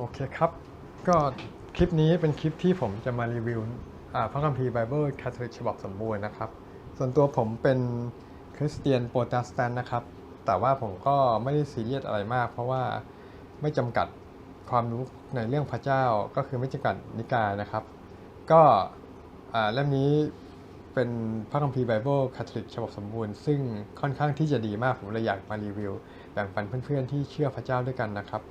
โอเคครับ ก็คลิปนี้เป็นคลิปที่ผมจะมารีวิวพระคัมภีร์ไบเบิลคาทอลิกฉบับสมบูรณ์นะครับ ส่วนตัวผมเป็นคริสเตียนโปรเตสแตนต์นะครับ แต่ว่าผมก็ไม่ได้ซีเรียสอะไรมาก เพราะว่าไม่จำกัดความรู้ในเรื่องพระเจ้าก็คือไม่จำกัดนิกายนะครับ ก็เล่มนี้เป็นพระคัมภีร์ไบเบิลคาทอลิกฉบับสมบูรณ์ ซึ่งค่อนข้างที่จะดีมากผมเลยอยากมารีวิวแบ่งปันเพื่อนๆที่เชื่อพระเจ้าด้วยกันนะครับ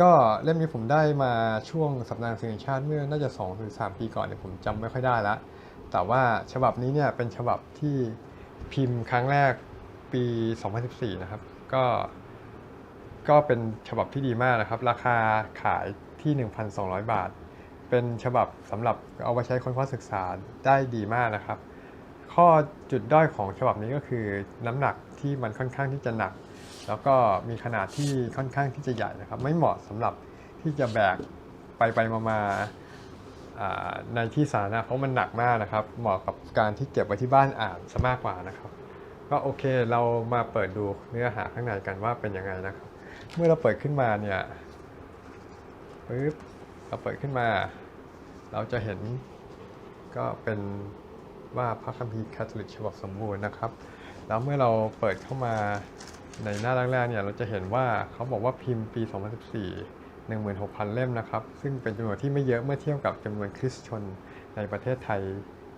ก็เล่มนี้ผมได้มาช่วงสัปดาห์สิ่งแห่งชาติเมื่อน่าจะ2หรือ3ปีก่อนเนี่ยผมจำไม่ค่อยได้ละ แต่ว่าฉบับนี้เนี่ยเป็นฉบับที่พิมพ์ครั้งแรกปี 2014 นะครับ ก็ก็เป็นฉบับที่ดีมากนะครับ ราคาขายที่ 1,200 บาท เป็นฉบับสำหรับเอาไปใช้ค้นคว้าศึกษาได้ดีมากนะครับ ข้อจุดด้อยของฉบับนี้ก็คือน้ำหนักที่มันค่อนข้างที่จะหนัก แล้วก็มีขนาดที่ค่อนข้างที่จะใหญ่นะครับ ไม่เหมาะสำหรับที่จะแบกไปไปมามาในที่สาธารณะเพราะมันหนักมากนะครับ เหมาะกับการที่เก็บไว้ที่บ้านอ่านซะมากกว่านะครับ ก็โอเคเรามาเปิดดูเนื้อหาข้างในกันว่าเป็นยังไงนะครับ เมื่อเราเปิดขึ้นมาเนี่ยปึ๊บเราเปิดขึ้นมา เราจะเห็นก็เป็นว่าพระคัมภีร์คาทอลิกฉบับสมบูรณ์นะครับ แล้วเมื่อเราเปิดเข้ามา ในหน้าแรกๆเนี่ยเราจะเห็นว่าเขาบอกว่าพิมพ์ปี 2014 16,000 เล่มนะครับ ซึ่งเป็นจำนวนที่ไม่เยอะเมื่อเทียบกับจำนวนคริสชนในประเทศไทย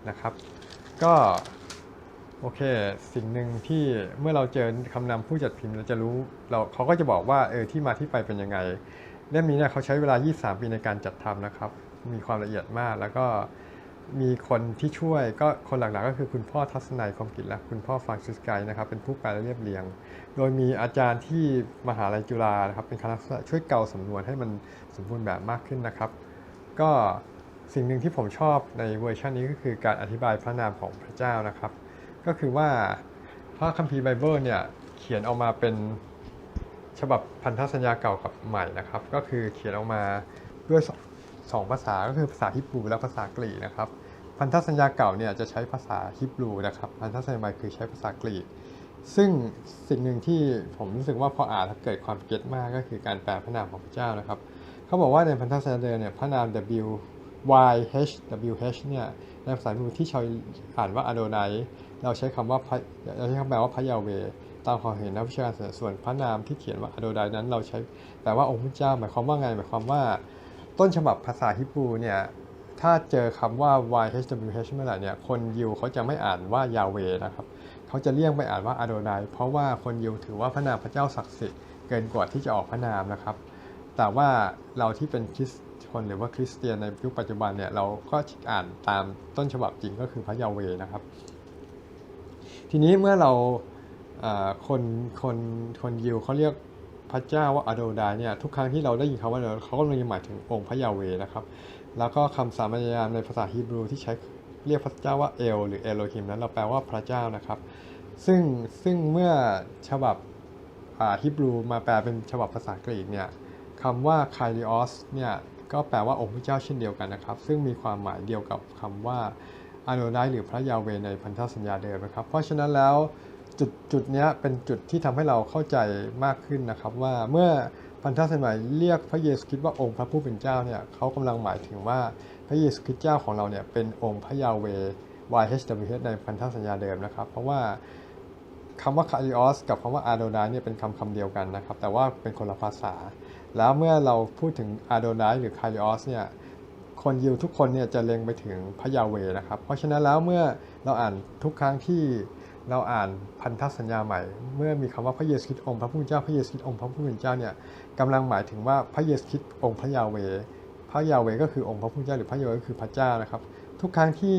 นะครับ ก็โอเค สิ่งหนึ่งที่เมื่อเราเจอคำนำผู้จัดพิมพ์เราจะรู้เราเขาก็จะบอกว่าเออที่มาที่ไปเป็นยังไง เล่มนี้เนี่ยเขาใช้เวลา 23 ปีในการจัดทำนะครับ มีความละเอียดมากแล้วก็ มีคนที่ช่วยก็คนหลักๆก็คือคุณพ่อทัศนัยคมกิจและคุณพ่อฟรานซิสไกนะครับเป็นผู้แปลและเรียบเรียง โดยมีอาจารย์ที่มหาลัยจุฬานะครับเป็นคณะช่วยเกาสำนวนให้มันสมบูรณ์แบบมากขึ้นนะครับ ก็สิ่งหนึ่งที่ผมชอบในเวอร์ชันนี้ก็คือการอธิบายพระนามของพระเจ้านะครับ ก็คือว่าพระคัมภีร์ไบเบิลเนี่ยเขียนออกมาเป็นฉบับพันธสัญญาเก่ากับใหม่นะครับ ก็คือเขียนออกมาด้วย สองภาษาก็คือภาษาฮิบรูและภาษากรีกนะครับ พันธสัญญาเก่าเนี่ยจะใช้ภาษาฮิบรูนะครับ พันธสัญญาใหม่คือใช้ภาษากรีก ซึ่งสิ่งหนึ่งที่ผมรู้สึกว่าพออ่านแล้วเกิดความเก็ตมากก็คือการแปลพระนามของพระเจ้านะครับ เขาบอกว่าในพันธสัญญาเดิมเนี่ยพระนาม W Y H W H เนี่ยในภาษาฮิบรูที่ชาวอ่านว่าอโดไนเราใช้คำว่าเราใช้คำแปลว่าพระยาเวตามความเห็นนักวิชาการส่วนพระนามที่เขียนว่าอโดไนนั้นเราใช้แปลว่าองค์พระเจ้าหมายความว่าไงหมายความว่า ต้นฉบับภาษาฮิบรูเนี่ยถ้าเจอคำว่า Y H W H เมื่อไหร่เนี่ยคนยิวเขาจะไม่อ่านว่ายาเวนะครับเขาจะเลี่ยงไปอ่านว่าอาโดไนเพราะว่าคนยิวถือว่าพระนามพระเจ้าศักดิ์สิทธิ์เกินกว่าที่จะออกพระนามนะครับ แต่ว่าเราที่เป็นคริสชนหรือว่าคริสเตียนในยุคปัจจุบันเนี่ยเราก็อ่านตามต้นฉบับจริงก็คือพระยาเวนะครับ ทีนี้เมื่อเราคนคนคนยิวเขาเรียก พระเจ้าว่าอโดไดเนี่ยทุกครั้งที่เราได้ยินคำว่าเขาก็เลยหมายถึงองค์พระยาเวนะครับ แล้วก็คำสามัญญามในภาษาฮีบรูที่ใช้เรียกพระเจ้าว่าเอล หรือเอโลฮิมนั้นเราแปลว่าพระเจ้านะครับ ซึ่งซึ่งเมื่อฉบับฮิบรูมาแปลเป็นฉบับภาษากรีกเนี่ยคำว่าคาริออสเนี่ยก็แปลว่าองค์พระเจ้าเช่นเดียวกันนะครับ ซึ่งมีความหมายเดียวกับคำว่าอโดไดหรือพระยาเวในพันธสัญญาเดิมนะครับ เพราะฉะนั้นแล้ว จุดจุดนี้เป็นจุดที่ทำให้เราเข้าใจมากขึ้นนะครับว่าเมื่อพันธสัญญาเรียกพระเยซูคริสต์ว่าองค์พระผู้เป็นเจ้าเนี่ยเขากำลังหมายถึงว่าพระเยซูคริสต์เจ้าของเราเนี่ยเป็นองค์พระยาเว YHWH ในพันธสัญญาเดิมนะครับ เพราะว่าคำว่าคาริออสกับคำว่าอาโดไนเนี่ยเป็นคำคำเดียวกันนะครับ แต่ว่าเป็นคนละภาษา แล้วเมื่อเราพูดถึงอาโดไนหรือคาริออสเนี่ยคนยิวทุกคนเนี่ยจะเล็งไปถึงพระยาเวนะครับ เพราะฉะนั้นแล้วเมื่อเราอ่านทุกครั้งที่ เราอ่านพันธสัญญาใหม่ เมื่อมีคำว่าพระเยซูคริสต์องค์พระผู้เป็นเจ้าพระเยซูคริสต์องค์พระผู้เป็นเจ้าเนี่ยกำลังหมายถึงว่าพระเยซูคริสต์องค์พระยาเว พระยาเวก็คือองค์พระผู้เป็นเจ้าหรือพระยาเวก็คือพระเจ้านะครับ ทุกครั้งที่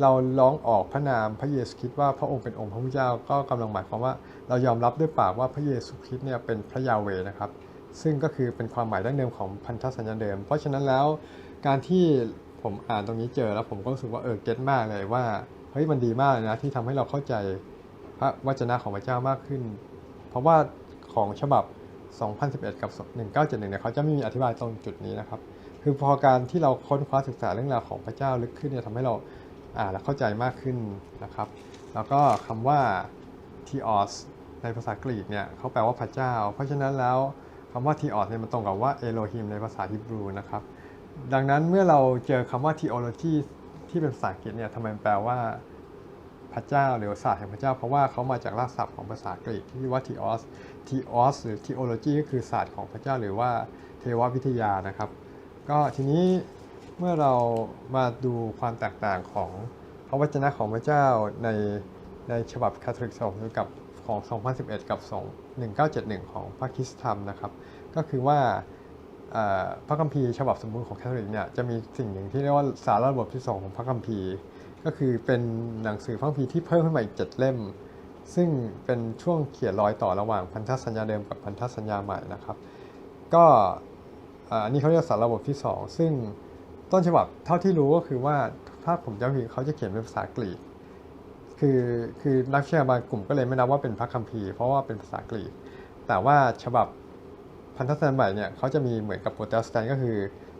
เราร้องออกพระนามพระเยซูคริสต์ว่าพระองค์เป็นองค์พระผู้เจ้าก็กำลังหมายความว่าเรายอมรับด้วยปากว่าพระเยซูคริสต์เนี่ยเป็นพระยาเวนะครับ ซึ่งก็คือเป็นความหมายดั้งเดิมของพันธสัญญาเดิม เพราะฉะนั้นแล้วการที่ผมอ่านตรงนี้เจอแล้วผมก็รู้สึกว่าเออเก็ตมากเลยว่า เฮ้ยมันดีมากเลยนะที่ทำให้เราเข้าใจพระวจนะของพระเจ้ามากขึ้น เพราะว่าของฉบับ 2011 กับ 1971เนี่ยเขาจะไม่มีอธิบายตรงจุดนี้นะครับ คือพอการที่เราค้นคว้าศึกษาเรื่องราวของพระเจ้าลึกขึ้นเนี่ยทำให้เราอ่านและเข้าใจมากขึ้นนะครับ แล้วก็คำว่า theos ในภาษากรีกเนี่ยเขาแปลว่าพระเจ้า เพราะฉะนั้นแล้วคคำว่าทีออสเนี่ยมันตรงกับว่าเอโลฮิมในภาษาฮิบรูนะครับ ดังนั้นเมื่อเราเจอคำว่า theology ที่เป็นภาษาอังกฤษเนี่ยทำไมแปลว่าพระเจ้าหรือศาสตร์แห่งพระเจ้า เพราะว่าเขามาจากรากศัพท์ของภาษากรีกที่ว่า theos theos หรือ theology ก็คือศาสตร์ของพระเจ้า หรือว่าเทววิทยานะครับ ก็ทีนี้เมื่อเรามาดูความแตกต่างของพระวจนะของพระเจ้าในในฉบับคาทอลิกฉบับกับของ 2011 กับ 1971 ของพระคิสตธรรมนะครับ ก็คือว่า พระคัมภีร์ฉบับสมบูรณ์ของแคทอลิกเนี่ยจะมีสิ่งหนึ่งที่เรียกว่าสารระบบที่สองของพระคัมภีร์ ก็คือเป็นหนังสือพระคัมภีร์ที่เพิ่มขึ้นมาอีก7เล่ม ซึ่งเป็นช่วงเขียนรอยต่อระหว่างพันธสัญญาเดิมกับพันธสัญญาใหม่นะครับ ก็อันนี้เขาเรียกสารระบบที่ 2 ซึ่งต้นฉบับเท่าที่รู้ก็คือว่าถ้าผมจำผิดเขาจะเขียนเป็นภาษากรีกคือคือนักเชื่อบางกลุ่มก็เลยไม่นับว่าเป็นพระคัมภีร์เพราะว่าเป็นภาษากรีก แต่ว่าฉบับ พันธสัญญาใหม่เนี่ยเขาจะมีเหมือนกับโปรเตสแตนต์ก็คือ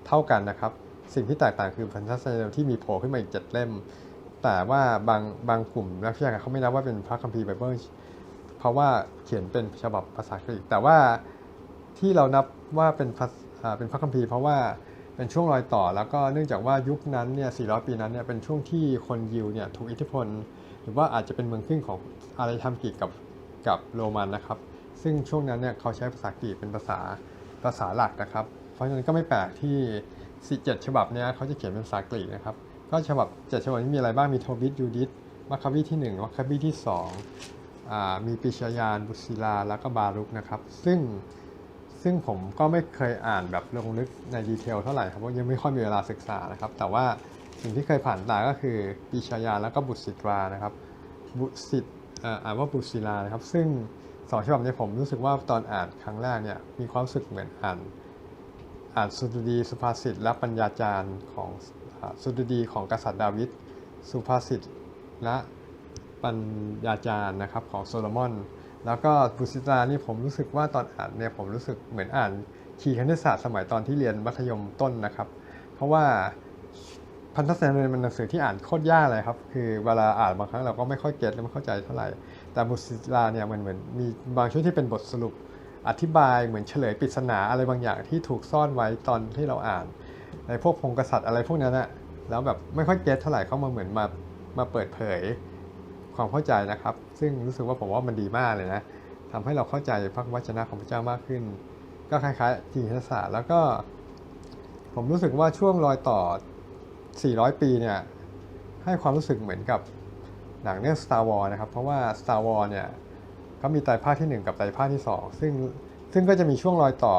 เท่ากันนะครับ สิ่งที่แตกต่างคือพันธสัญญาที่มีโผล่ขึ้นมาอีก7เล่ม แต่ว่าบางบางกลุ่มนักวิชาการเขาไม่นับว่าเป็นพระคัมภีร์ไบเบิลเพราะว่าเขียนเป็นฉบับภาษากรีกแต่ว่าที่เรานับว่าเป็นเป็นพระคัมภีร์เพราะว่าเป็นช่วงรอยต่อแล้วก็เนื่องจากว่ายุคนั้นเนี่ย 400 ปีนั้นเนี่ยเป็นช่วงที่คนยิวเนี่ยถูกอิทธิพล หรือว่าอาจจะเป็นเมืองขึ้นของอารยธรรมกรีกกับกับโรมันนะครับ ซึ่งช่วงนั้นเนี่ยเขาใช้ภาษากรีกเป็นภาษาภาษาหลักนะครับ เพราะฉะนั้นก็ไม่แปลกที่สิเจ็ดฉบับเนี้ยเขาจะเขียนเป็นภาษากรีกนะครับก็ฉบับเจ็ดฉบับนี้มีอะไรบ้างมีโทบิทยูดิตมัคคาบีที่1มัคคาบีที่2อ่ามีปิชยานบุศิลาแล้วก็บารุกนะครับ ซึ่งซึ่งผมก็ไม่เคยอ่านแบบลงลึกในดีเทลเท่าไหร่ครับเพราะยังไม่ค่อยมีเวลาศึกษานะครับ แต่ว่าสิ่งที่เคยผ่านตาก็คือปิชยานแล้วก็บุศิตรานะครับบุษิตเอ่ออ่านว่าบุศิลานะครับ ซึ่ง สองฉบับนี้ผมรู้สึกว่าตอนอ่านครั้งแรกเนี่ยมีความรู้สึกเหมือนอ่านอ่านสุดดีสุภาษิตและปัญญาจารย์ของอสุดดีของกษัตริย์ดาวิดสุภาษิตและปัญญาจารย์นะครับของโซโลมอน แล้วก็บุษิตานี่ผมรู้สึกว่าตอนอ่านเนี่ยผมรู้สึกเหมือนอ่านคีย์คณิตศาสตร์สมัยตอนที่เรียนมัธยมต้นนะครับ เพราะว่าพันธสัญญาเป็นหนังสือที่อ่านโคตรยากเลยครับ คือเวลาอ่านบางครั้งเราก็ไม่ค่อยเก็ตและไม่เข้าใจเท่าไหร่ แต่บุษิตราเนี่ยมันเหมือนมีบางช่วงที่เป็นบทสรุปอธิบายเหมือนเฉลยปริศนาอะไรบางอย่างที่ถูกซ่อนไว้ตอนที่เราอ่าน ในพวกพงกษัตริย์อะไรพวกนั้นอะแล้วแบบไม่ค่อยเก็ตเท่าไหร่เข้ามาเหมือนมามาเปิดเผยความเข้าใจนะครับ ซึ่งรู้สึกว่าผมว่ามันดีมากเลยนะทำให้เราเข้าใจพระวจนะของพระเจ้ามากขึ้น ก็คล้ายๆจีนศาสตร์แล้วก็ ผมรู้สึกว่าช่วงรอยต่อ 400 ปีเนี่ยให้ความรู้สึกเหมือนกับ หนังเรื่อง Star Wars นะครับ เพราะว่า Star Wars เนี่ยก็มีไตรภาคที่ 1 กับไตรภาคที่ 2 ซึ่งซึ่งก็จะมีช่วงรอยต่อ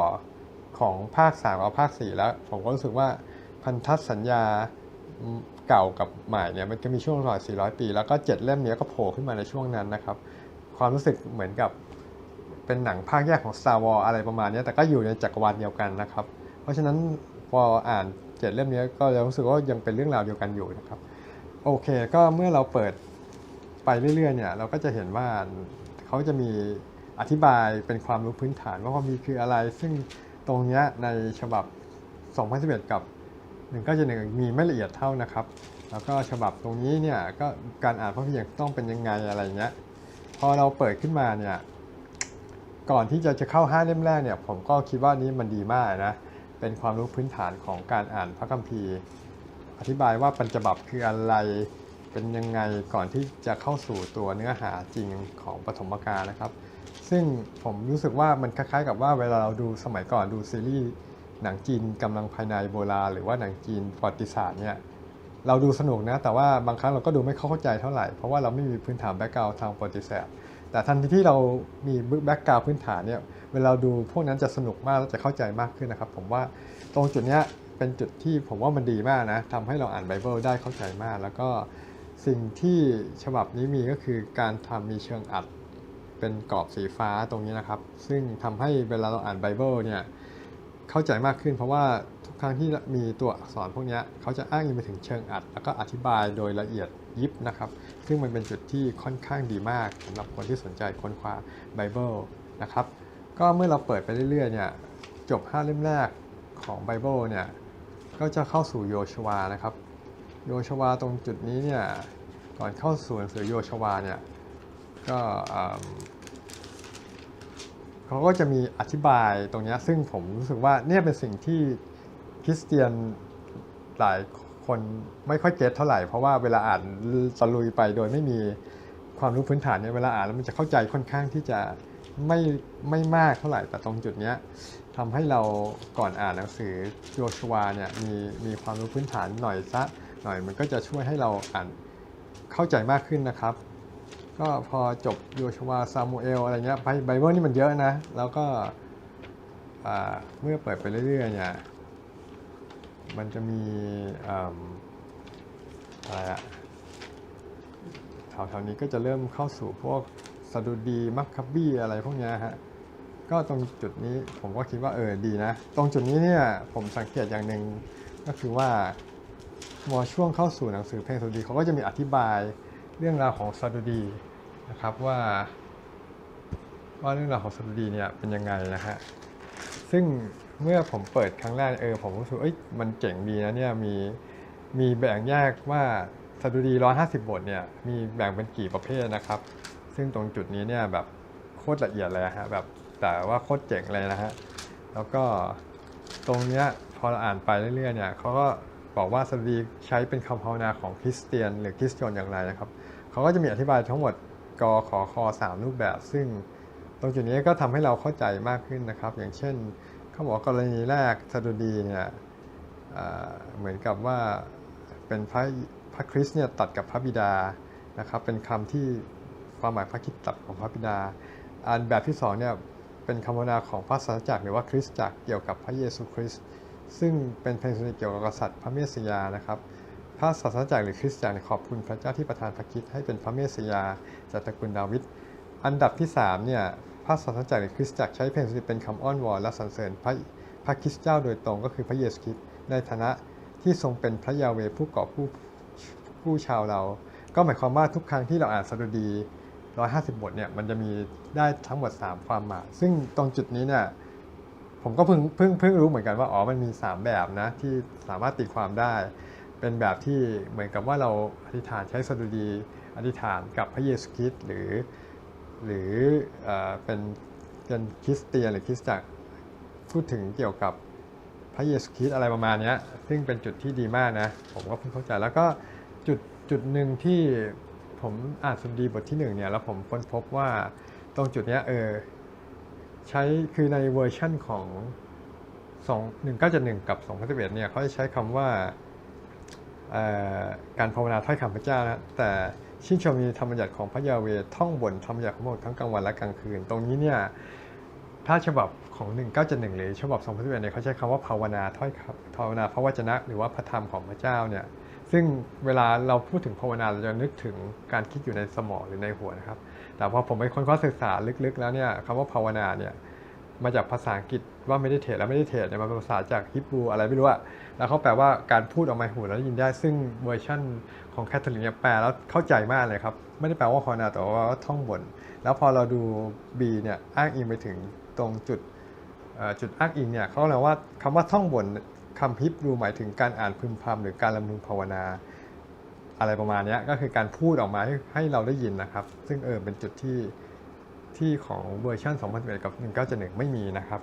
ของภาค3กับภาค 4 แล้ว ผมก็รู้สึกว่าพันธสัญญาเก่ากับใหม่เนี่ยมันก็มีช่วงรอย 400 ปี แล้วก็ 7 เล่มนี้ก็โผล่ขึ้นมาในช่วงนั้นนะครับ ความรู้สึกเหมือนกับเป็นหนังภาคแยกของ Star Wars อะไรประมาณนี้แต่ก็อยู่ในจักรวาลเดียวกันนะครับ เพราะฉะนั้นพออ่านเจ็ดเล่มนี้ก็ยังรู้สึกว่ายังเป็นเรื่องราวเดียวกันอยู่นะครับ โอเค ก็เมื่อเราเปิด ไปเรื่อยๆเนี่ยเราก็จะเห็นว่าเขาจะมีอธิบายเป็นความรู้พื้นฐานว่าความมีคืออะไร ซึ่งตรงนี้ในฉบับ 2011 กับ 1971 มีไม่ละเอียดเท่านะครับ แล้วก็ฉบับตรงนี้เนี่ยก็การอ่านพระคัมภีร์ต้องเป็นยังไงอะไรเงี้ยพอเราเปิดขึ้นมาเนี่ยก่อนที่จะจะเข้าห้าเล่มแรกเนี่ยผมก็คิดว่านี้มันดีมากนะเป็นความรู้พื้นฐานของการอ่านพระคัมภีร์ อธิบายว่าปัญจบับคืออะไร เป็นยังไงก่อนที่จะเข้าสู่ตัวเนื้อหาจริงของปฐมกาลนะครับ ซึ่งผมรู้สึกว่ามันคล้ายๆ กับว่าเวลาเราดูสมัยก่อนดูซีรีส์หนังจีนกำลังภายในโบราณหรือว่าหนังจีนประวัติศาสตร์เนี่ยเราดูสนุกนะ แต่ว่าบางครั้งเราก็ดูไม่เข้าใจเท่าไหร่เพราะว่าเราไม่มีพื้นฐานแบ็กกราวทางประวัติศาสตร์แต่ทันทีที่เรามีแบ็กกราวพื้นฐานเนี่ยเวลาเราดูพวกนั้นจะสนุกมากและจะเข้าใจมากขึ้นนะครับ ผมว่าตรงจุดเนี้ยเป็นจุดที่ผมว่ามันดีมากนะทำให้เราอ่านไบเบิลได้เข้าใจมาก แล้วก็ สิ่งที่ฉบับนี้มีก็คือการทำมีเชิงอัดเป็นกรอบสีฟ้าตรงนี้นะครับ ซึ่งทำให้เวลาเราอ่านไบเบิลเนี่ยเข้าใจมากขึ้นเพราะว่าทุกครั้งที่มีตัวอักษรพวกนี้เขาจะอ้างอิงไปถึงเชิงอัด แล้วก็อธิบายโดยละเอียดยิบนะครับ ซึ่งมันเป็นจุดที่ค่อนข้างดีมากสำหรับคนที่สนใจค้นคว้าไบเบิลนะครับก็เมื่อเราเปิดไปเรื่อยๆเนี่ยจบ 5 เล่มแรกของไบเบิลเนี่ยก็จะเข้าสู่โยชวานะครับ โยชวาตรงจุดนี้เนี่ยก่อนเข้าสู่หนังสือโยชวาเนี่ยก็เขาก็จะมีอธิบายตรงนี้ซึ่งผมรู้สึกว่าเนี่ยเป็นสิ่งที่คริสเตียนหลายคนไม่ค่อยเก็ตเท่าไหร่ เพราะว่าเวลาอ่านตะลุยไปโดยไม่มีความรู้พื้นฐานเนี่ยเวลาอ่านแล้วมันจะเข้าใจค่อนข้างที่จะไม่ไม่มากเท่าไหร่แต่ตรงจุดเนี้ยทำให้เราก่อนอ่านหนังสือโยชัวเนี่ยมีมีความรู้พื้นฐานหน่อยซะ หน่อย มันก็จะช่วยให้เราอ่านเข้าใจมากขึ้นนะครับ ก็พอจบโยชัวซามูเอลอะไรเงี้ยไบไบเบิลนี่มันเยอะนะ แล้วก็เมื่อเปิดไปเรื่อยๆเนี่ยมันจะมีอะไรอะแถวๆนี้ก็จะเริ่มเข้าสู่พวกสดุดีมัคคับบี้อะไรพวกเนี้ยฮะก็ตรงจุดนี้ผมก็คิดว่าเออดีนะ ตรงจุดนี้เนี่ยผมสังเกตอย่างหนึ่งก็คือว่า พอช่วงเข้าสู่หนังสือเพลงสดุดีเขาก็จะมีอธิบายเรื่องราวของสดุดีนะครับว่าว่าเรื่องราวของสดุดีเนี่ยเป็นยังไงนะฮะซึ่งเมื่อผมเปิดครั้งแรกเออผมรู้สึกเอ้ยมันเจ๋งดีนะเนี่ยมีมีแบ่งแยกว่าสดุดี 150 บทเนี่ยมีแบ่งเป็นกี่ประเภทนะครับ ซึ่งตรงจุดนี้เนี่ยแบบโคตรละเอียดเลยฮะแบบแต่ว่าโคตรเจ๋งเลยนะฮะแล้วก็ตรงเนี้ยพอเราอ่านไปเรื่อยๆเนี่ยเขาก็ บอกว่าสดุดีใช้เป็นคำภาวนาของคริสเตียน หรือคริสเตียนอย่างไรนะครับเขาก็จะมีอธิบายทั้งหมดกขอคสามรูปแบบ ซึ่งตรงจุดนี้ก็ทำให้เราเข้าใจมากขึ้นนะครับ อย่างเช่นเขาบอกกรณีแรกสดุดีเนี่ยเหมือนกับว่าเป็นพระพระคริสเนี่ยตัดกับพระบิดานะครับ เป็นคำที่ความหมายพระคริสต์ตัดของพระบิดา อันแบบที่สองเนี่ยเป็นคำภาวนาของพระสัสจักรหรือว่าคริสตจักรเกี่ยวกับพระเยซูคริสต์ ซึ่งเป็นเพลงสนเกี่ยวกับกษัตริย์พระเมสสยานะครับพระสัสจักรหรือคริสตจักรขอบคุณพระเจ้าที่ประทานพระคริสต์ให้เป็นพระเมสสยาจากตระกูลดาวิดอันดับที่สามเนี่ยพระสัสจักรหรือคริสตจักรใช้เพลงสนเป็นคำอ้อนวอนและสรรเสริญพระพระคริสต์เจ้าโดยตรงก็คือพระเยซูคริสต์ในฐานะที่ทรงเป็นพระยาเวผู้ก่อผู้ผู้ชาวเรา ก็หมายความว่าทุกครั้งที่เราอ่านสดุดี 150 บทเนี่ยมันจะมีได้ทั้งหมด 3 ความหมายซึ่งตรงจุดนี้เนี่ย ผมก็เพิ่งเพิ่งเพิ่งรู้เหมือนกันว่าอ๋อมันมี 3 แบบนะที่สามารถตีความได้ เป็นแบบที่เหมือนกับว่าเราอธิษฐานใช้สดุดีอธิษฐานกับพระเยซูคริสต์หรือ หรือเอเป็นเป็นคริสเตียนหรือคริสตจักรพูดถึงเกี่ยวกับพระเยซูคริสต์อะไรประมาณนี้ซึ่งเป็นจุดที่ดีมากนะ ผมก็เพิ่งเข้าใจแล้วก็จุดจุดหนึ่งที่ผมอ่านสดุดีบทที่หนึ่งเนี่ยแล้วผมค้นพบว่าตรงจุดนี้เออ ใช้คือในเวอร์ชั่นของ 2 1971 กับ 2011เนี่ยเขาจะใช้คำว่าการภาวนาถ้อยคำพระเจ้านะแต่ชื่นชมในธรรมบัญญัติของพระยาเวท่องบนธรรมบัญญัติของพระองค์ทั้งกลางวันและกลางคืน ตรงนี้เนี่ยถ้าฉบับของ 1971 หรือฉบับ2011เนี่ยเขาใช้คำว่าภาวนาถ้อยคำภาวนาพระวจนะ หรือว่าพระธรรมของพระเจ้าเนี่ยซึ่งเวลาเราพูดถึงภาวนาเราจะนึกถึงการคิดอยู่ในสมองหรือในหัวนะครับ แต่พอผมไปค้นคว้าศึกษาลึกๆ แล้วเนี่ยคำว่าภาวนาเนี่ยมาจากภาษาอังกฤษว่าไม่ได้เทศและไม่ได้เทศเนี่ยมันเป็นภาษาจากฮิบรูอะไรไม่รู้อะแล้วเขาแปลว่าการพูดออกมาหูแล้วได้ยินได้ซึ่งเวอร์ชั่นของแคทเธอรีนเนี่ยแปลแล้วเข้าใจมากเลยครับ ไม่ได้แปลว่าภาวนาแต่ว่าท่องบน แล้วพอเราดู B เนี่ยอ้างอิงไปถึงตรงจุดจุดอ้างอิงเนี่ยเขาเรียกว่าคำว่าท่องบนคำฮิบรูหมายถึงการอ่านพึมพำหรือการลำพึงภาวนา อะไรประมาณนี้ก็คือการพูดออกมาให้ให้เราได้ยินนะครับ ซึ่งเออเป็นจุดที่ที่ของเวอร์ชัน2011 กับ 1971 ไม่มีนะครับ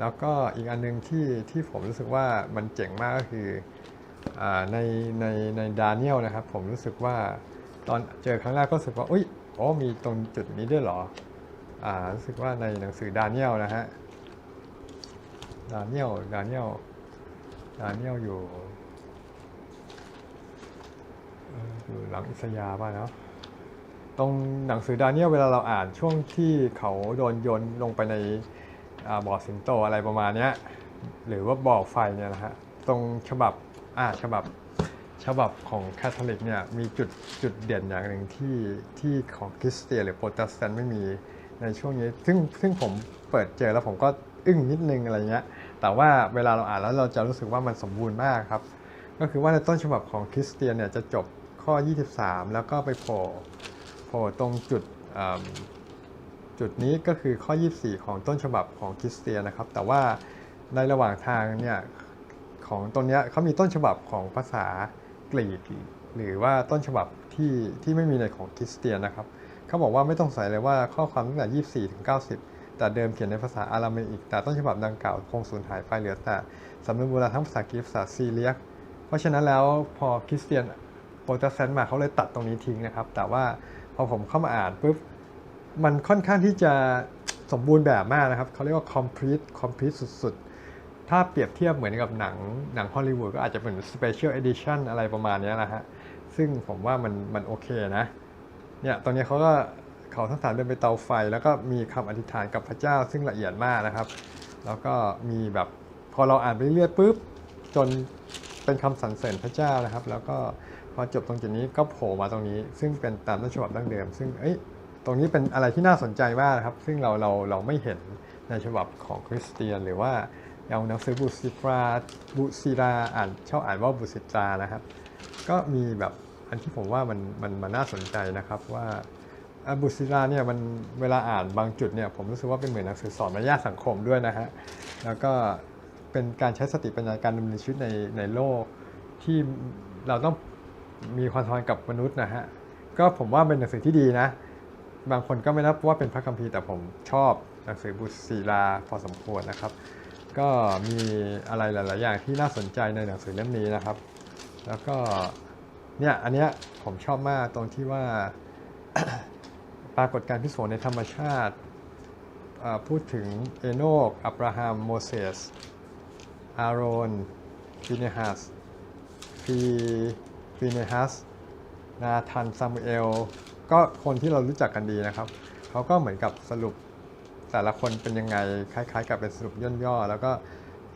แล้วก็อีกอันนึงที่ที่ผมรู้สึกว่ามันเจ๋งมากก็คืออในในในดาเนียลนะครับ ผมรู้สึกว่าตอนเจอครั้งแรกก็รู้สึกว่าอุ้ยอ๋อมีตรงจุดนี้ด้วยเหรออ่ารู้สึกว่าในหนังสือดาเนียลนะฮะดาเนียลดาเนียลดาเนียลอยู่ อยู่หลังอิสยาห์ป่ะนะตรงหนังสือดาเนียลเวลาเราอ่านช่วงที่เขาโดนโยนลงไปในอบ่อสิงโตอะไรประมาณนี้หรือว่าบ่อไฟเนี่ยนะฮะตรงฉบับอ่าฉบับฉบับของแคทอลิกเนี่ยมีจุดจุดเด่นอย่างหนึ่งที่ที่ของคริสเตียนหรือโปรเตสแตนต์ไม่มีในช่วงนี้ ซึ่งซึ่งผมเปิดเจอแล้วผมก็อึ้งนิดนึงอะไรเงี้ยแต่ว่าเวลาเราอ่านแล้วเราจะรู้สึกว่ามันสมบูรณ์มากครับ ก็คือว่าในต้นฉบับของคริสเตียนเนี่ยจะจบ ข้อ 23 แล้วก็ไปโผล่โผล่ตรงจุดจุดนี้ก็คือข้อ 24 ของต้นฉบับของคริสเตียนนะครับ แต่ว่าในระหว่างทางเนี่ยของตรงเนี้ยเขามีต้นฉบับของภาษากรีกหรือว่าต้นฉบับที่ที่ไม่มีในของคริสเตียนนะครับเขาบอกว่าไม่ต้องใส่เลยว่าข้อความตั้งแต่ 24 ถึง 90 แต่เดิมเขียนในภาษาอารามอิกแต่ต้นฉบับดังกล่าวคงสูญหายไปเหลือแต่สำนวนโบราณทั้งภาษากรีกภาษาซีเรียก เพราะฉะนั้นแล้วพอคริสเตียน โปรเตสแตนต์มาเขาเลยตัดตรงนี้ทิ้งนะครับ แต่ว่าพอผมเข้ามาอ่านปุ๊บมันค่อนข้างที่จะสมบูรณ์แบบมากนะครับเขาเรียกว่า complete complete สุดๆ ถ้าเปรียบเทียบเหมือนกับหนังหนังฮอลลีวูดก็อาจจะเป็น special edition อะไรประมาณนี้นะฮะ ซึ่งผมว่ามันมันโอเคนะ เนี่ยตอนนี้เขาก็เขาทั้งสามเดินไปเตาไฟ แล้วก็มีคำอธิษฐานกับพระเจ้าซึ่งละเอียดมากนะครับ แล้วก็มีแบบพอเราอ่านไปเรื่อยๆปุ๊บจนเป็นคำสรรเสริญพระเจ้านะครับ แล้วก็ พอจบตรงจุดนี้ก็โผล่มาตรงนี้ ซึ่งเป็นตามต้นฉบับดั้งเดิม ซึ่งเอ้ยตรงนี้เป็นอะไรที่น่าสนใจมากครับ ซึ่งเราเราเราไม่เห็นในฉบับของคริสเตียน หรือว่าอย่างหนังสือบุสิตราบุศิราอ่านชอบอ่านว่าบุสิตรานะครับ ก็มีแบบอันที่ผมว่ามันมันมันน่าสนใจนะครับว่าบุศิราเนี่ยมันเวลาอ่านบางจุดเนี่ยผมรู้สึกว่าเป็นเหมือนหนังสือสอนมารยาทสังคมด้วยนะฮะแล้วก็เป็นการใช้สติปัญญาการดำเนินชีวิตในในโลกที่เราต้อง มีความสัมพันธ์กับมนุษย์นะฮะก็ผมว่าเป็นหนังสือที่ดีนะ บางคนก็ไม่นับว่าเป็นพระคัมภีร์แต่ผมชอบหนังสือบุศิลาพอสมควรนะครับ ก็มีอะไรหลาย ๆ อย่างที่น่าสนใจในหนังสือเล่มนี้นะครับ แล้วก็เนี่ยอันเนี้ยผมชอบมากตรงที่ว่าปรากฏการพิโสในธรรมชาติพูดถึงเอโนก อับราฮัม โมเสส อาโรนฟิเนฮัสฟี ฟิเนฮัสนาธานซามูเอลก็คนที่เรารู้จักกันดีนะครับ เขาก็เหมือนกับสรุปแต่ละคนเป็นยังไง คล้ายๆ กับเป็นสรุปย่นๆแล้วก็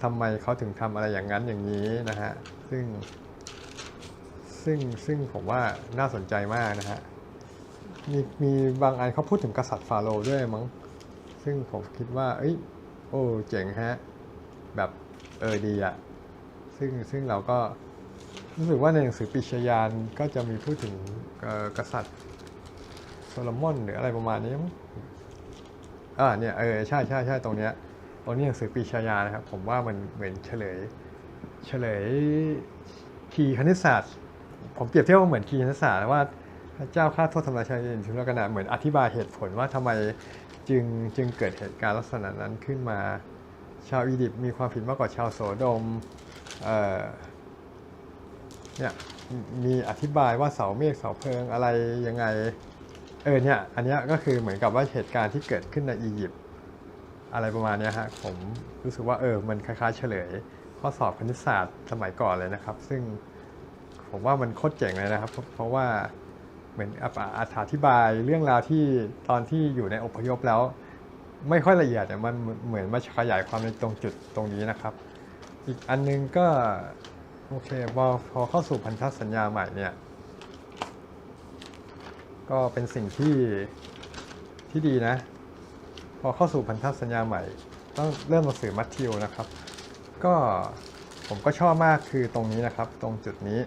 ทำไมเขาถึงทำอะไรอย่างนั้นอย่างนี้นะฮะ ซึ่ง ซึ่งซึ่งผมว่าน่าสนใจมากนะฮะ มีมีบางอันเขาพูดถึงกษัตริย์ฟาโรห์ด้วยมั้ง ซึ่งผมคิดว่า เอ้ย โอ้ เจ๋งฮะ แบบเออดีอะซึ่งซึ่งเราก็ รู้สึกว่าในหนังสือปิชยานก็จะมีพูดถึงกษัตริย์โซโลมอนหรืออะไรประมาณนี้อ่าเนี่ยเออใช่ใช่ใช่ตรงเนี้ยตรงนี้หนังสือปิชยานนะครับ ผมว่ามันเหมือนเฉลย เฉลยคีคณิตศาสตร์ ผมเปรียบเทียบว่าเหมือนคีคณิตศาสตร์ว่าพระเจ้าฆ่าโทษทำลายชาวอินทุลกนาเหมือนอธิบายเหตุผลว่าทำไมจึงจึงเกิดเหตุการณ์ลักษณะนั้นขึ้นมา ชาวอียิปต์มีความผิดมากกว่าชาวโสโดม เนี่ยมีอธิบายว่าเสาเมฆเสาเพลิงอะไรยังไงเออเนี่ยอันนี้ก็คือเหมือนกับว่าเหตุการณ์ที่เกิดขึ้นในอียิปต์อะไรประมาณนี้ฮะผมรู้สึกว่าเออมันคล้ายๆเฉลย ข้อสอบคณิตศาสตร์สมัยก่อนเลยนะครับ ซึ่งผมว่ามันโคตรเจ๋งเลยนะครับ เพราะว่าเหมือนออธิบายเรื่องราวที่ตอนที่อยู่ในอพยพแล้ว ไม่ค่อยละเอียดเนี่ยมันเหมือนมาขยายความในตรงจุดตรงนี้นะครับ อีกอันนึงก็ โอเคพอพอเข้าสู่พันธสัญญาใหม่เนี่ย ก็เป็นสิ่งที่ที่ดีนะ พอเข้าสู่พันธสัญญาใหม่ ต้องเริ่มหนังสือมัทธิวนะครับ ก็ผมก็ชอบมากคือตรงนี้นะครับ ตรงจุดนี้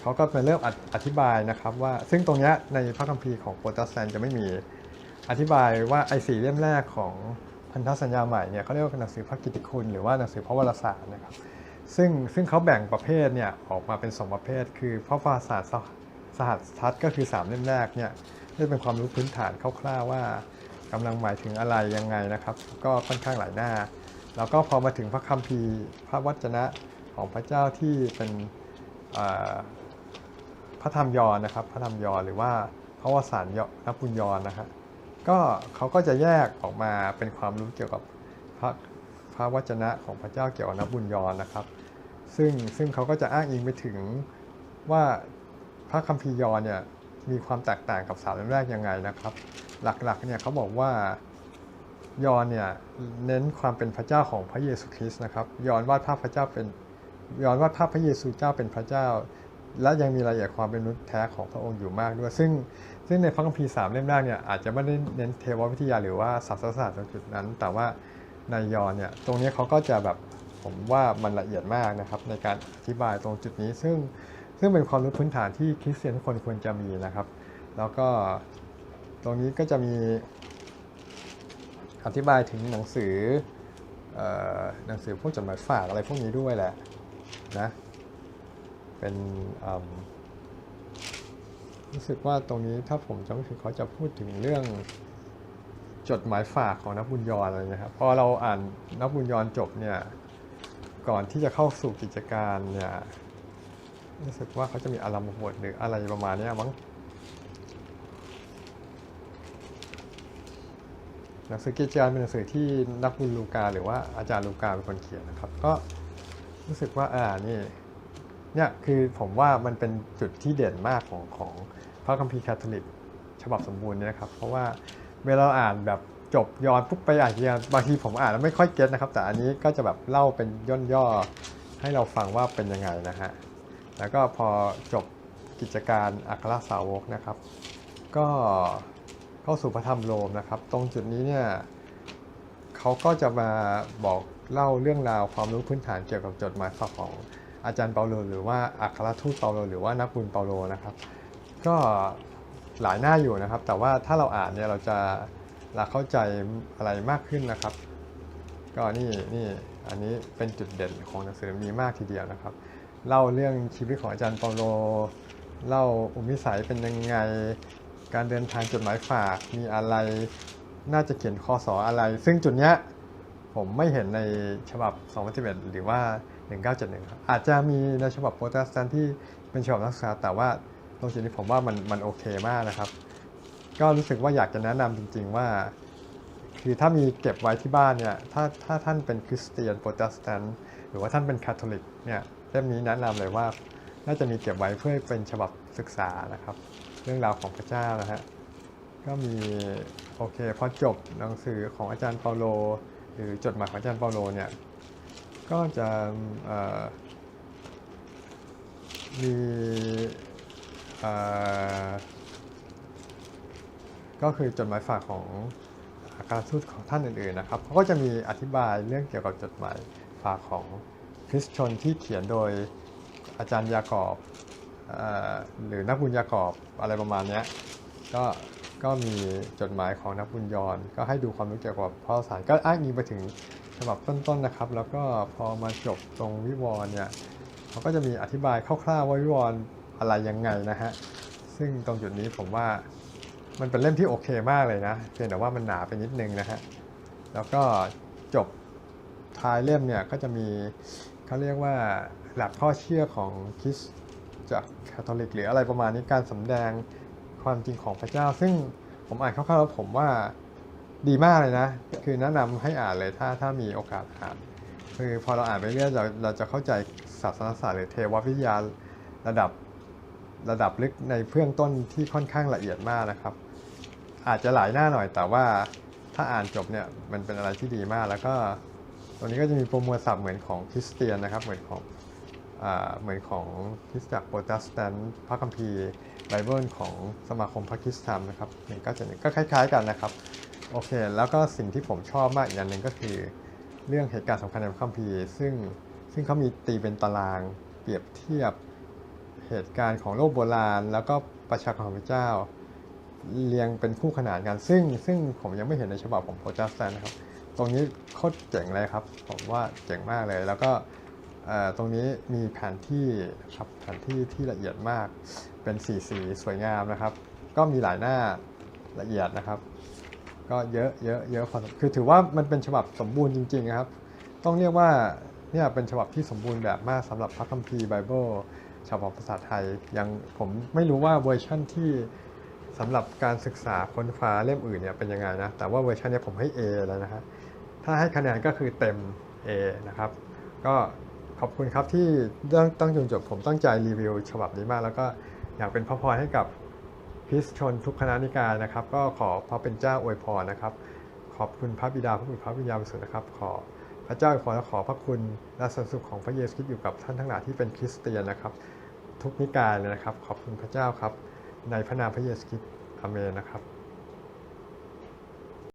เขาก็มาเริ่มอธิอธิบายนะครับว่าซึ่งตรงนี้ในพระคัมภีร์ของโปรเตสแตนต์จะไม่มีอธิบายว่าไอ้สี่เล่มแรกของพันธสัญญาใหม่เนี่ยเขาเรียกว่าหนังสือพระกิตติคุณหรือว่าหนังสือพระวรสารนะครับ ซึ่งซึ่งเขาแบ่งประเภทเนี่ยออกมาเป็น 2 ประเภท คือพระวารสารสหสหัสทัศน์ก็คือ 3 เล่มแรกเนี่ยนี่เป็นความรู้พื้นฐานคร่าวๆว่ากำลังหมายถึงอะไรยังไงนะครับ ก็ค่อนข้างหลายหน้า แล้วก็พอมาถึงพระคัมภีร์พระวจนะของพระเจ้าที่เป็นพระธรรมยอนนะครับ พระธรรมยอห์นหรือว่าพระวสารยนปุญยรนะครับก็เขาก็จะแยกออกมาเป็นความรู้เกี่ยวกับพระพระวจนะของพระเจ้าเกี่ยวกับนบุญยรนะครับ ซึ่งซึ่งเขาก็จะอ้างอิงไปถึงว่าพระคัมภีร์ยอนเนี่ยมีความแตกต่างกับสามเล่มแรกยังไงนะครับ หลักๆเนี่ยเขาบอกว่ายอนเนี่ยเน้นความเป็นพระเจ้าของพระเยซูคริสต์นะครับ ยอนวาดภาพพระเจ้าเป็นยอนวาดภาพพระเยซูเจ้าเป็นพระเจ้า และยังมีรายละเอียดความเป็นมนุษย์แท้ของพระองค์อยู่มากด้วย ซึ่งซึ่งในพระคัมภีร์สามเล่มแรกเนี่ยอาจจะไม่ได้เน้นเทววิทยาหรือว่าศาสนศาสตร์ตรงจุดนั้น แต่ว่าในยอนเนี่ยตรงนี้เขาก็จะแบบ ผมว่ามันละเอียดมากนะครับในการอธิบายตรงจุดนี้ ซึ่งซึ่งเป็นความรู้พื้นฐานที่คริสเตียนทุกคนควรจะมีนะครับ แล้วก็ตรงนี้ก็จะมีอธิบายถึงหนังสืออหนังสือพวกจดหมายฝากอะไรพวกนี้ด้วยแหละนะเป็นรู้สึกว่าตรงนี้ถ้าผมจำไม่ผิดเขาจะพูดถึงเรื่องจดหมายฝากของนักบุญยรอะไรเงี้ยครับพอเราอ่านนักบุญยรจบเนี่ย ก่อนที่จะเข้าสู่กิจการเนี่ยรู้สึกว่าเขาจะมีอารมณ์บทหรืออะไรประมาณนี้มั้งหนังสือกิจการเป็นหนังสือที่นักบุญลูกาหรือว่าอาจารย์ลูกาเป็นคนเขียนนะครับ ก็รู้สึกว่าอ่านี่เนี่ยคือผมว่ามันเป็นจุดที่เด่นมากของของพระคัมภีร์คาทอลิกฉบับสมบูรณ์เนี่ยนะครับ เพราะว่าเวลาเราอ่านแบบ จบย้อนปุ๊บไปอ่านทีเดียบางทีผมอ่านแล้วไม่ค่อยเก็ตนะครับ แต่อันนี้ก็จะแบบเล่าเป็นย่นย่อให้เราฟังว่าเป็นยังไงนะฮะแล้วก็พอจบกิจการอัครสาวกนะครับ ก็เข้าสู่พระธรรมโรมนะครับ ตรงจุดนี้เนี่ยเขาก็จะมาบอกเล่าเรื่องราวความรู้พื้นฐานเกี่ยวกับจดหมายฝากของอาจารย์เปาโลหรือว่าอัครทูตเปาโลหรือว่านักบุญเปาโลนะครับ ก็หลายหน้าอยู่นะครับ แต่ว่าถ้าเราอ่านเนี่ยเราจะ เราเข้าใจอะไรมากขึ้นนะครับ ก็นี่นี่อันนี้เป็นจุดเด่นของหนังสือมีมากทีเดียวนะครับ เล่าเรื่องชีวิตของอาจารย์เปาโล เล่าอุปนิสัยเป็นยังไง การเดินทางจดหมายฝากมีอะไร น่าจะเขียนคอสออะไร ซึ่งจุดเนี้ยผมไม่เห็นในฉบับ 2011 หรือว่า 1971ครับอาจจะมีในฉบับโปรเตสแตนที่เป็นฉบับนักศึกษาแต่ว่าตรงจุดนี้ผมว่ามันมันโอเคมากนะครับ ก็รู้สึกว่าอยากจะแนะนำจริง ๆว่า คือถ้ามีเก็บไว้ที่บ้านเนี่ยถ้าถ้าท่านเป็นคริสเตียนโปรเตสแตนต์หรือว่าท่านเป็นคาทอลิกเนี่ยเล่มนี้แนะนำเลยว่าน่าจะมีเก็บไว้เพื่อเป็นฉบับศึกษานะครับ เรื่องราวของพระเจ้านะฮะก็มีโอเคพอจบหนังสือของอาจารย์เปาโล หรือจดหมายของอาจารย์เปาโลเนี่ยก็จะมีอ่อ ก็คือจดหมายฝากของอาการทูตของท่านอื่นๆนะครับเขาก็จะมีอธิบายเรื่องเกี่ยวกับจดหมายฝากของคริสชนที่เขียนโดยอาจารย์ยากอบอหรือนักบุญยากอบอะไรประมาณนี้ก็ก็มีจดหมายของนักบุญยรก็ให้ดูความรู้เกี่ยวกับพระสารก็อ้างอิงไปถึงฉบับต้นๆนะครับ แล้วก็พอมาจบตรงวิวรณ์เนี่ยเขาก็จะมีอธิบายคร่าวๆว่าวิวรณ์อะไรยังไงนะฮะซึ่งตรงจุดนี้ผมว่า มันเป็นเล่มที่โอเคมากเลยนะ เพียงแต่ว่ามันหนาไปนิดนึงนะฮะ แล้วก็จบท้ายเล่มเนี่ยก็จะมีเขาเรียกว่าหลักข้อเชื่อของคริสจากคาทอลิกหรืออะไรประมาณนี้การสำแดงความจริงของพระเจ้า ซึ่งผมอ่านคร่าวๆแล้วผมว่าดีมากเลยนะ คือแนะนำให้อ่านเลยถ้าถ้ามีโอกาสอ่านคือพอเราอ่านไปเรื่อยเราเราจะเข้าใจศาสนศาสตร์หรือเทววิทยาระดับ ระดับลึกในเบื้องต้นที่ค่อนข้างละเอียดมากนะครับ อาจจะหลายหน้าหน่อยแต่ว่าถ้าอ่านจบเนี่ยมันเป็นอะไรที่ดีมากแล้วก็ตรงนี้ก็จะมีโปรโมทศัพท์เหมือนของคริสเตียนนะครับ เหมือนของอเหมือนของคริสตจักรโปรเตสแตนต์พระคัมภีร์ไบเบิลของสมาคมพระคริสตธรรมนะครับหนึ่งก็จะหนึ่งก็คล้าย ๆ กันนะครับ โอเค แล้วก็สิ่งที่ผมชอบมากอีกอย่างหนึ่งก็คือ เรื่องเหตุการณ์สำคัญในพระคัมภีร์ ซึ่งซึ่งเขามีตีเป็นตารางเปรียบเทียบ เหตุการณ์ของโลกโบราณ แล้วก็ประชากรของพระเจ้า เรียงเป็นคู่ขนานกัน ซึ่งซึ่งผมยังไม่เห็นในฉบับของโปรเตสแตนต์นะครับ ตรงนี้โคตรเจ๋งเลยครับ ผมว่าเจ๋งมากเลย แล้วก็ตรงนี้มีแผนที่ครับแผนที่ที่ละเอียดมาก เป็นสีสีสวยงามนะครับ ก็มีหลายหน้าละเอียดนะครับ ก็เยอะเยอะเยอะพอสมคือถือว่ามันเป็นฉบับสมบูรณ์จริง ๆ นะครับ ต้องเรียกว่าเนี่ยเป็นฉบับที่สมบูรณ์แบบมากสำหรับพระคัมภีร์ไบเบิล ฉบับภาษาไทยยังผมไม่รู้ว่าเวอร์ชั่นที่สำหรับการศึกษาค้นคว้าเล่มอื่นเนี่ยเป็นยังไงนะ แต่ว่าเวอร์ชันเนี้ผมให้ A แล้วนะฮะถ้าให้คะแนนก็คือเต็ม A นะครับ ก็ขอบคุณครับที่ตั้งตั้งจนจบผมตั้งใจรีวิวฉบับนี้มาก แล้วก็อยากเป็นพระพรให้กับคริสชนทุกคณะนิกายนะครับ ก็ขอพระเป็นเจ้าอวยพรนะครับ ขอบคุณพระบิดาพระบุตรพระวิญญาณสุทธิ์นะครับ ขอ พระเจ้าขอขอพระคุณและสันสุขของพระเยซูคริสต์อยู่กับท่านทั้งหลายที่เป็นคริสเตียนนะครับ ทุกนิกายเลยนะครับ ขอบคุณพระเจ้าครับ ในพระนามพระเยซูคริสต์อเมนนะครับ